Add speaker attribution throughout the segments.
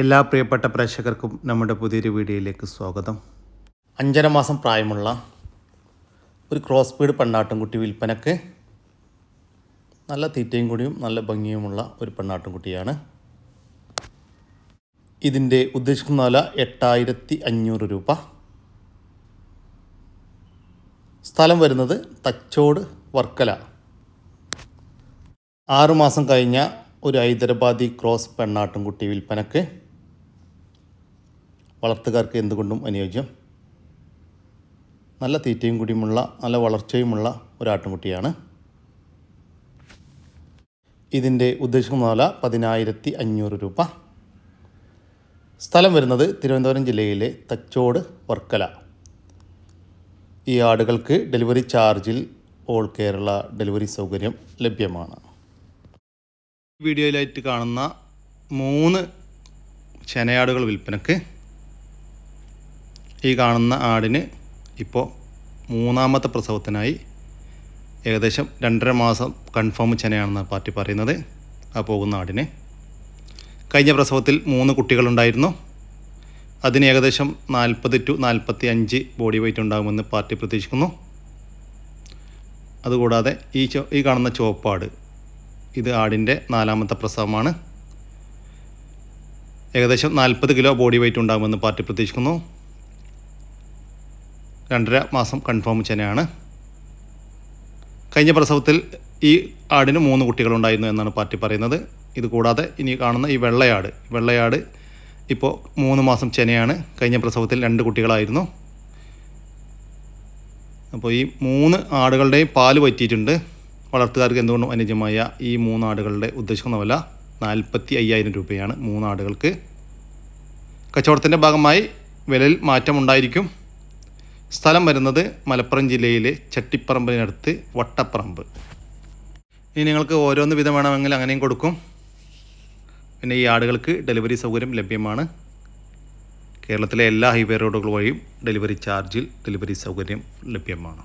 Speaker 1: എല്ലാ പ്രിയപ്പെട്ട പ്രേക്ഷകർക്കും നമ്മുടെ പുതിയൊരു വീഡിയോയിലേക്ക് സ്വാഗതം. അഞ്ചര മാസം പ്രായമുള്ള ഒരു ക്രോസ് ബീഡ് പെണ്ണാട്ടുംകുട്ടി വിൽപ്പനക്ക് നല്ല തീറ്റയും കൂടിയും നല്ല ഭംഗിയുമുള്ള ഒരു പെണ്ണാട്ടുംകുട്ടിയാണ്. ഇതിന്റെ ഉദ്ദേശിക്കുന്ന വില എട്ടായിരത്തി അഞ്ഞൂറ് രൂപ. സ്ഥലം വരുന്നത് തച്ചോട് വർക്കല. ആറുമാസം കഴിഞ്ഞ ഒരു ഹൈദരാബാദി ക്രോസ് പെണ്ണാട്ടുംകുട്ടി വിൽപ്പനക്ക് വളർത്തുകാർക്ക് എന്തുകൊണ്ടും അനുയോജ്യം. നല്ല തീറ്റയും കൂടിയുമുള്ള നല്ല വളർച്ചയുമുള്ള ഒരു ആട്ടുംകുട്ടിയാണ് ഇതിന്റെ ഉദ്ദേശിക്കുന്ന വില പതിനായിരത്തി അഞ്ഞൂറ് രൂപ. സ്ഥലം വരുന്നത് തിരുവനന്തപുരം ജില്ലയിലെ തച്ചോട് വർക്കല. ഈ ആടുകൾക്ക് ഡെലിവറി ചാർജിൽ ഓൾ കേരള ഡെലിവറി സൗകര്യം ലഭ്യമാണ്. വീഡിയോയിലായിട്ട് കാണുന്ന മൂന്ന് ചെനയാടുകൾ വിൽപ്പനക്ക് ഈ കാണുന്ന ആടിന് ഇപ്പോൾ മൂന്നാമത്തെ പ്രസവത്തിനായി ഏകദേശം രണ്ടര മാസം കൺഫേം ചെനയാണെന്ന് പാർട്ടി പറയുന്നത്. ആ പോകുന്ന ആടിന്. കഴിഞ്ഞ പ്രസവത്തിൽ മൂന്ന് കുട്ടികളുണ്ടായിരുന്നു. അതിന് ഏകദേശം നാൽപ്പത് ടു നാൽപ്പത്തി അഞ്ച് ബോഡി വെയിറ്റ് ഉണ്ടാകുമെന്ന് പാർട്ടി പ്രതീക്ഷിക്കുന്നു. അതുകൂടാതെ ഈ ചോ ഈ കാണുന്ന ചുവപ്പാട് ഇത് ആടിന്റെ നാലാമത്തെ പ്രസവമാണ്. ഏകദേശം നാൽപ്പത് കിലോ ബോഡി വെയിറ്റ് ഉണ്ടാകുമെന്ന് പാർട്ടി പ്രതീക്ഷിക്കുന്നു. രണ്ടര മാസം കൺഫേം ചെനയാണ് കഴിഞ്ഞ പ്രസവത്തിൽ ഈ ആടിന് മൂന്ന് കുട്ടികളുണ്ടായിരുന്നു എന്നാണ് പാർട്ടി പറയുന്നത്. ഇത് കൂടാതെ ഇനി കാണുന്ന ഈ വെള്ളയാട് വെള്ളയാട് ഇപ്പോൾ മൂന്ന് മാസം ചെനയാണ് കഴിഞ്ഞ പ്രസവത്തിൽ രണ്ട് കുട്ടികളായിരുന്നു. അപ്പോൾ ഈ മൂന്ന് ആടുകളുടെയും പാൽ പറ്റിയിട്ടുണ്ട് വളർത്തുകാർക്ക് എന്തുകൊണ്ടും അനുജമായ ഈ മൂന്ന് ആടുകളുടെ ഉദ്ദേശിക്കുന്ന വില നാൽപ്പത്തി അയ്യായിരം രൂപയാണ് മൂന്ന് ആടുകൾക്ക്. കച്ചവടത്തിന്റെ ഭാഗമായി വിലയിൽ മാറ്റമുണ്ടായിരിക്കും. സ്ഥലം വരുന്നത് മലപ്പുറം ജില്ലയിലെ ചട്ടിപ്പറമ്പിനടുത്ത് വട്ടപ്പറമ്പ്. ഇനി നിങ്ങൾക്ക് ഓരോന്ന് വിധം വേണമെങ്കിൽ അങ്ങനെയും കൊടുക്കും. പിന്നെ ഈ ആടുകൾക്ക് ഡെലിവറി സൗകര്യം ലഭ്യമാണ്. കേരളത്തിലെ എല്ലാ ഹൈവേ റോഡുകൾ വഴിയും ഡെലിവറി ചാർജിൽ ഡെലിവറി സൗകര്യം ലഭ്യമാണ്.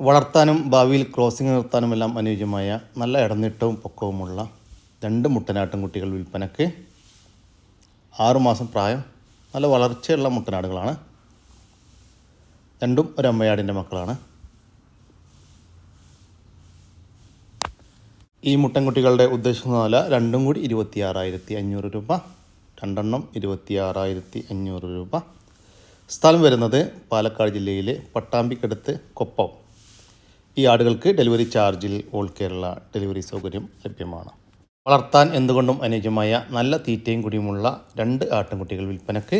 Speaker 1: വളർത്താനും ഭാവിയിൽ ക്രോസിംഗ് നിർത്താനുമെല്ലാം അനുയോജ്യമായ നല്ല ഇടനീട്ടവും പൊക്കവുമുള്ള രണ്ട് മുട്ടനാട്ടും കുട്ടികൾ വിൽപ്പനക്ക് ആറുമാസം പ്രായം നല്ല വളർച്ചയുള്ള മുട്ടനാടുകളാണ്. രണ്ടും ഒരമ്മയാടിന്റെ മക്കളാണ്. ഈ മുട്ടൻകുട്ടികളുടെ ഉദ്ദേശം വില രണ്ടും കൂടി ഇരുപത്തിയാറായിരത്തി അഞ്ഞൂറ് രൂപ രണ്ടെണ്ണം ഇരുപത്തിയാറായിരത്തി അഞ്ഞൂറ് രൂപ. സ്ഥലം വരുന്നത് പാലക്കാട് ജില്ലയിലെ പട്ടാമ്പിക്കടുത്ത് കൊപ്പം. ഈ ആടുകൾക്ക് ഡെലിവറി ചാർജിൽ ഓൾ കേരള ഡെലിവറി സൗകര്യം ലഭ്യമാണ്. വളർത്താൻ എന്തുകൊണ്ടും അനുയോജ്യമായ നല്ല തീറ്റയും കുടിയുമുള്ള രണ്ട് ആട്ടിൻകുട്ടികൾ വിൽപ്പനക്ക്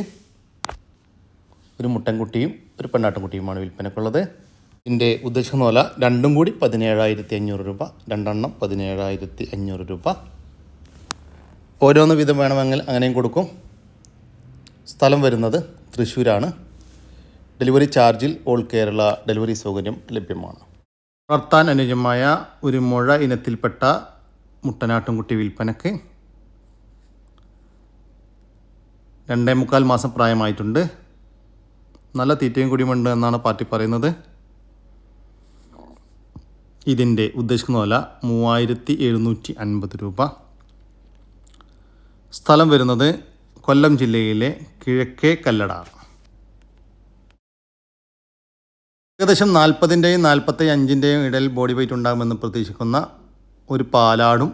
Speaker 1: ഒരു മുട്ടൻകുട്ടിയും ഒരു പെണ്ണാട്ടുംകുട്ടിയുമാണ് വിൽപ്പനക്കുള്ളത്. ഇതിന്റെ ഉദ്ദേശിക്കുന്ന വില രണ്ടും കൂടി പതിനേഴായിരത്തി അഞ്ഞൂറ് രൂപ രണ്ടെണ്ണം പതിനേഴായിരത്തി അഞ്ഞൂറ് രൂപ. ഓരോന്ന് വീതം വേണമെങ്കിൽ അങ്ങനെയും കൊടുക്കും. സ്ഥലം വരുന്നത് തൃശ്ശൂരാണ്. ഡെലിവറി ചാർജിൽ ഓൾ കേരള ഡെലിവറി സൗകര്യം ലഭ്യമാണ്. വളർത്താൻ അനുയോജ്യമായ ഒരു മുഴ ഇനത്തിൽപ്പെട്ട മുട്ടനാട്ടുംകുട്ടി വിൽപ്പനക്ക് രണ്ടേ മുക്കാൽ മാസം പ്രായമായിട്ടുണ്ട്. നല്ല തീറ്റയും കൂടിയുമുണ്ട് എന്നാണ് പാർട്ടി പറയുന്നത്. ഇതിന്റെ ഉദ്ദേശിക്കുന്ന വില മൂവായിരത്തി എഴുന്നൂറ്റി അൻപത് രൂപ. സ്ഥലം വരുന്നത് കൊല്ലം ജില്ലയിലെ കിഴക്കേ കല്ലട. ഏകദേശം നാൽപ്പതിന്റെയും നാൽപ്പത്തി അഞ്ചിന്റെയും ഇടയിൽ ബോഡി വെയിറ്റ് ഉണ്ടാകുമെന്ന് പ്രതീക്ഷിക്കുന്ന ഒരു പാലാടും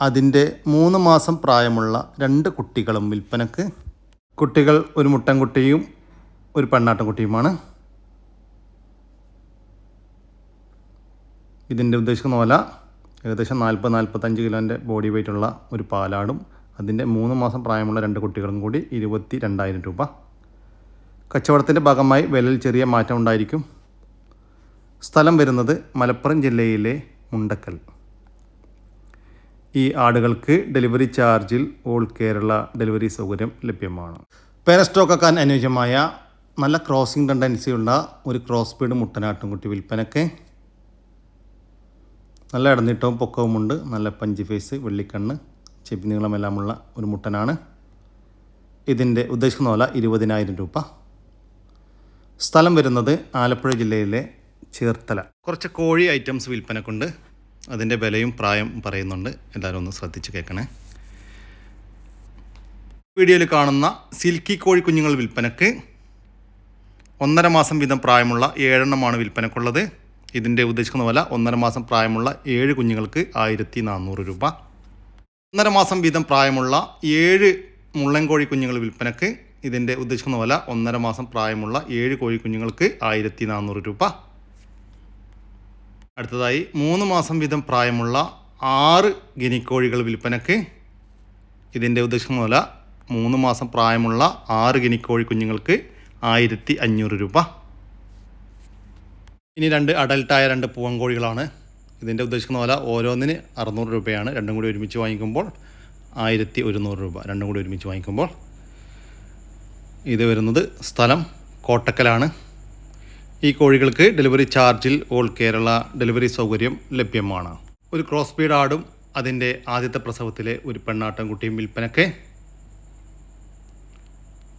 Speaker 1: അതിന്റെ മൂന്ന് മാസം പ്രായമുള്ള രണ്ട് കുട്ടികളും വിൽപ്പനക്ക്. കുട്ടികൾ ഒരു മുട്ടൻകുട്ടിയും ഒരു പെണ്ണാട്ടുംകുട്ടിയുമാണ് ഇതിന്റെ ഉദ്ദേശിക്കുന്ന പോലെ ഏകദേശം നാൽപ്പത് നാൽപ്പത്തഞ്ച് കിലോന്റെ ബോഡി വെയിറ്റുള്ള ഒരു പാലാടും. അതിന്റെ മൂന്ന് മാസം പ്രായമുള്ള രണ്ട് കുട്ടികളും കൂടി ഇരുപത്തി രണ്ടായിരം രൂപ. കച്ചവടത്തിന്റെ ഭാഗമായി വിലയിൽ ചെറിയ മാറ്റം ഉണ്ടായിരിക്കും. സ്ഥലം വരുന്നത് മലപ്പുറം ജില്ലയിലെ മുണ്ടക്കൽ. ഈ ആടുകൾക്ക് ഡെലിവറി ചാർജിൽ ഓൾ കേരള ഡെലിവറി സൗകര്യം ലഭ്യമാണ്. പേരസ്റ്റോക്കാൻ അനുയോജ്യമായ നല്ല ക്രോസിംഗ് ടെൻഡൻസിയുള്ള ഒരു ക്രോസ് സ്പീഡ് മുട്ടനാട്ടുംകുട്ടി വിൽപ്പനക്ക്. നല്ല ഇടനീട്ടവും പൊക്കവുമുണ്ട്. നല്ല പഞ്ച് ഫേസ് വെള്ളിക്കണ്ണ് ചെപ്പി നീളമെല്ലാമുള്ള ഒരു മുട്ടനാണ്. ഇതിന്റെ ഉദ്ദേശിക്കുന്ന വില ഇരുപതിനായിരം രൂപ. സ്ഥലം വരുന്നത് ആലപ്പുഴ ജില്ലയിലെ ചേർത്തല. കുറച്ച് കോഴി ഐറ്റംസ് വിൽപ്പനക്കുണ്ട്. അതിന്റെ വിലയും പ്രായം പറയുന്നുണ്ട്. എല്ലാവരും ഒന്ന് ശ്രദ്ധിച്ച് കേൾക്കണേ. വീഡിയോയിൽ കാണുന്ന സിൽക്കി കോഴി കുഞ്ഞുങ്ങൾ വിൽപ്പനക്ക് ഒന്നര മാസം വീതം പ്രായമുള്ള ഏഴെണ്ണമാണ് വിൽപ്പനക്കുള്ളത്. ഇതിന്റെ ഉദ്ദേശിക്കുന്ന വില ഒന്നര മാസം പ്രായമുള്ള ഏഴ് കുഞ്ഞുങ്ങൾക്ക് ആയിരത്തി നാനൂറ് രൂപ. ഒന്നര മാസം വീതം പ്രായമുള്ള ഏഴ് മുള്ളൻകോഴി കുഞ്ഞുങ്ങൾ വിൽപ്പനക്ക് ഇതിന്റെ ഉദ്ദേശിക്കുന്ന വില ഒന്നര മാസം പ്രായമുള്ള ഏഴ് കോഴി കുഞ്ഞുങ്ങൾക്ക് ആയിരത്തി നാനൂറ് രൂപ. അടുത്തതായി മൂന്ന് മാസം വീതം പ്രായമുള്ള ആറ് ഗിനിക്കോഴികൾ വിൽപ്പനക്ക് ഇതിന്റെ ഉദ്ദേശിക്കുന്ന വില മൂന്ന് മാസം പ്രായമുള്ള ആറ് ഗിനിക്കോഴി കുഞ്ഞുങ്ങൾക്ക് ആയിരത്തി അഞ്ഞൂറ് രൂപ. ഇനി രണ്ട് അഡൽട്ടായ രണ്ട് പൂവൻകോഴികളാണ്. ഇതിന്റെ ഉദ്ദേശിക്കുന്ന വില ഓരോന്നിന് അറുന്നൂറ് രൂപയാണ്. രണ്ടും കൂടി ഒരുമിച്ച് വാങ്ങിക്കുമ്പോൾ ആയിരത്തി ഒരുന്നൂറ് രൂപ. രണ്ടും കൂടി ഒരുമിച്ച് വാങ്ങിക്കുമ്പോൾ ഇത് വരുന്നത് സ്ഥലം കോട്ടക്കലാണ്. ഈ കോഴികൾക്ക് ഡെലിവറി ചാർജിൽ ഓൾ കേരള ഡെലിവറി സൗകര്യം ലഭ്യമാണ്. ഒരു ക്രോസ് ബീഡ് ആടും അതിന്റെ ആദ്യത്തെ പ്രസവത്തിലെ ഒരു പെണ്ണാട്ടം കുട്ടിയും വിൽപ്പനയ്ക്ക്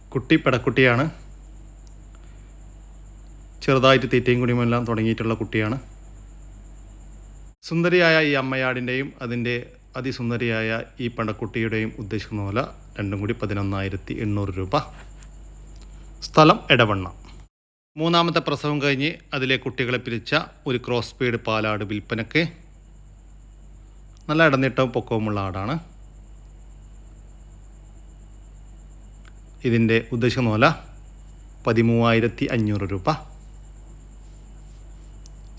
Speaker 1: കുട്ടി പെടക്കുട്ടിയാണ്. ചെറുതായിട്ട് തീറ്റയും കുടിയുമെല്ലാം തുടങ്ങിയിട്ടുള്ള കുട്ടിയാണ്. സുന്ദരിയായ ഈ അമ്മയാടിന്റെയും അതിന്റെ അതിസുന്ദരിയായ ഈ പണ്ടക്കുട്ടിയുടെയും ഉദ്ദേശിക്കുന്ന പോലെ രണ്ടും കൂടി പതിനൊന്നായിരത്തി എണ്ണൂറ് രൂപ. സ്ഥലം ഇടവണ്ണ മൂന്നാമത്തെ പ്രസവം കഴിഞ്ഞ് അതിലെ കുട്ടികളെ പിരിച്ച ഒരു ക്രോസ് സ്പീഡ് പാലാട് വിൽപ്പനയ്ക്ക് നല്ല ഇടനീട്ടവും പൊക്കവുമുള്ള ആടാണ്. ഇതിന്റെ ഉദ്ദേശിക്കുന്ന പോലെ പതിമൂവായിരത്തി അഞ്ഞൂറ് രൂപ.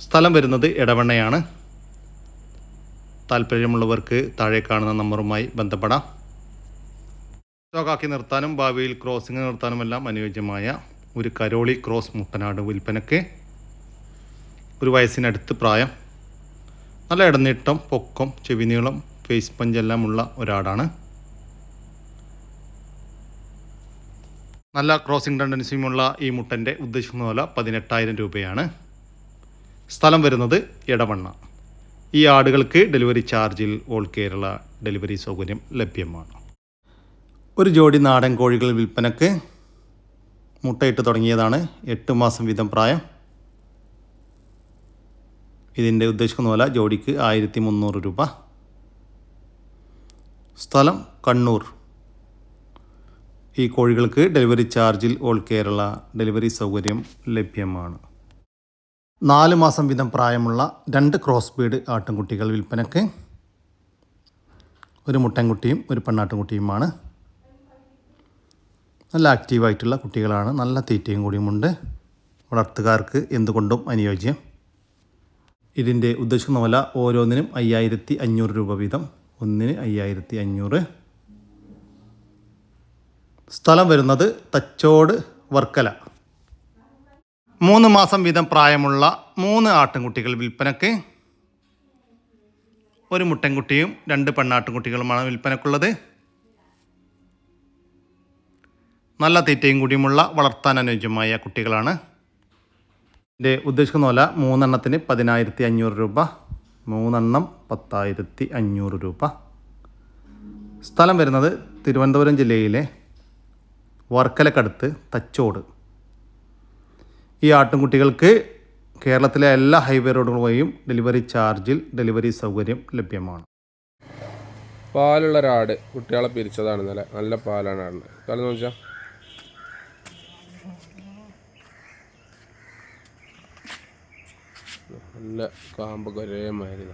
Speaker 1: സ്ഥലം വരുന്നത് ഇടവണ്ണയാണ് താല്പര്യമുള്ളവർക്ക് താഴെ കാണുന്ന നമ്പറുമായി ബന്ധപ്പെടാം. സ്റ്റോക്കാക്കി നിർത്താനും ഭാവിയിൽ ക്രോസിംഗ് നിർത്താനുമെല്ലാം അനുയോജ്യമായ ഒരു കരോളി ക്രോസ് മുട്ടനാട് വിൽപ്പനയ്ക്ക് ഒരു വയസ്സിനടുത്ത് പ്രായം. നല്ല ഇടനീട്ടം പൊക്കം ചെവിനീളം ഫേസ് പഞ്ചെല്ലാം ഉള്ള ഒരാടാണ്. നല്ല ക്രോസിംഗ് ടെൻഡൻസിയുമുള്ള ഈ മുട്ടന്റെ ഉദ്ദേശിക്കുന്ന വില പതിനെട്ടായിരം രൂപയാണ്. സ്ഥലം വരുന്നത് എടവണ്ണ. ഈ ആടുകൾക്ക് ഡെലിവറി ചാർജിൽ ഓൾ കേരള ഡെലിവറി സൗകര്യം ലഭ്യമാണ്. ഒരു ജോഡി നാടൻ കോഴികൾ വിൽപ്പനക്ക് മുട്ടയിട്ട് തുടങ്ങിയതാണ് എട്ട് മാസം വീതം പ്രായം. ഇതിന്റെ ഉദ്ദേശിക്കുന്ന പോലെ ജോഡിക്ക് ആയിരത്തി മുന്നൂറ് രൂപ. സ്ഥലം കണ്ണൂർ. ഈ കോഴികൾക്ക് ഡെലിവറി ചാർജിൽ ഓൾ കേരള ഡെലിവറി സൗകര്യം ലഭ്യമാണ്. നാല് മാസം വീതം പ്രായമുള്ള രണ്ട് ക്രോസ് ബീഡ് ആട്ടിൻകുട്ടികൾ വിൽപ്പനക്ക് ഒരു മുട്ടൻകുട്ടിയും ഒരു പെണ്ണാട്ടിൻകുട്ടിയുമാണ് നല്ല ആക്റ്റീവായിട്ടുള്ള കുട്ടികളാണ്. നല്ല തീറ്റയും കൂടിയുമുണ്ട്. വളർത്തുകാർക്ക് എന്തുകൊണ്ടും അനുയോജ്യം. ഇതിന്റെ ഉദ്ദേശിക്കുന്ന വില ഓരോന്നിനും അയ്യായിരത്തി അഞ്ഞൂറ് രൂപ വീതം. ഒന്നിന് അയ്യായിരത്തി അഞ്ഞൂറ് സ്ഥലം വരുന്നത് തച്ചോട് വർക്കല. മൂന്ന് മാസം വീതം പ്രായമുള്ള മൂന്ന് ആട്ടിൻകുട്ടികൾ വിൽപ്പനക്ക് ഒരു മുട്ടൻകുട്ടിയും രണ്ട് പെണ്ണാട്ടിൻകുട്ടികളുമാണ് വിൽപ്പനക്കുള്ളത് നല്ല തീറ്റയും കൂടിയുമുള്ള വളർത്താൻ അനുയോജ്യമായ കുട്ടികളാണ്. എന്റെ ഉദ്ദേശിക്കുന്ന പോലെ മൂന്നെണ്ണത്തിന് പതിനായിരത്തി അഞ്ഞൂറ് രൂപ. മൂന്നെണ്ണം പത്തായിരത്തി അഞ്ഞൂറ് രൂപ. സ്ഥലം വരുന്നത് തിരുവനന്തപുരം ജില്ലയിലെ വർക്കലക്കടുത്ത് തച്ചോട്. ഈ ആട്ടിൻകുട്ടികൾക്ക് കേരളത്തിലെ എല്ലാ ഹൈവേ റോഡുകൾ വഴിയും ഡെലിവറി ചാർജിൽ ഡെലിവറി സൗകര്യം ലഭ്യമാണ്.
Speaker 2: പാലുള്ള ഒരാട് കുട്ടികളെ പിരിച്ചതാണ് ഇന്നലെ. നല്ല പാലാണ് ആടിന് തലേന്ന് വെച്ചാൽ നല്ല കാമ്പൊക്കെ ഒരേ മാതിരി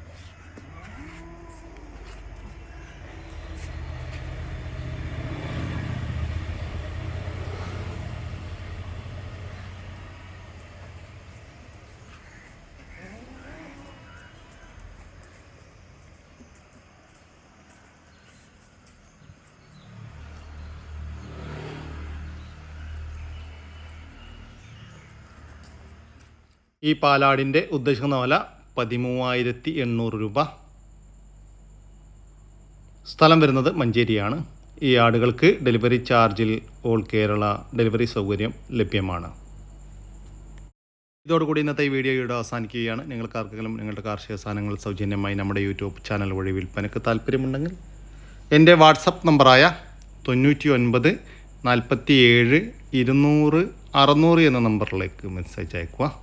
Speaker 1: ഈ പാലാടിന്റെ ഉദ്ദേശിക്കുന്ന വില പതിമൂവായിരത്തി എണ്ണൂറ് രൂപ. സ്ഥലം വരുന്നത് മഞ്ചേരിയാണ്. ഈ ആടുകൾക്ക് ഡെലിവറി ചാർജിൽ ഓൾ കേരള ഡെലിവറി സൗകര്യം ലഭ്യമാണ്. ഇതോടുകൂടി ഇന്നത്തെ ഈ വീഡിയോ ഇവിടെ അവസാനിക്കുകയാണ്. നിങ്ങൾക്ക് ആർക്കെങ്കിലും നിങ്ങളുടെ കാർഷിക സാധനങ്ങൾ സൗജന്യമായി നമ്മുടെ യൂട്യൂബ് ചാനൽ വഴി വിൽപ്പനയ്ക്ക് താല്പര്യമുണ്ടെങ്കിൽ എന്റെ വാട്സപ്പ് നമ്പറായ തൊണ്ണൂറ്റി ഒൻപത് നാൽപ്പത്തി ഏഴ് ഇരുന്നൂറ് അറുന്നൂറ് എന്ന നമ്പറിലേക്ക് മെസ്സേജ് അയക്കുക.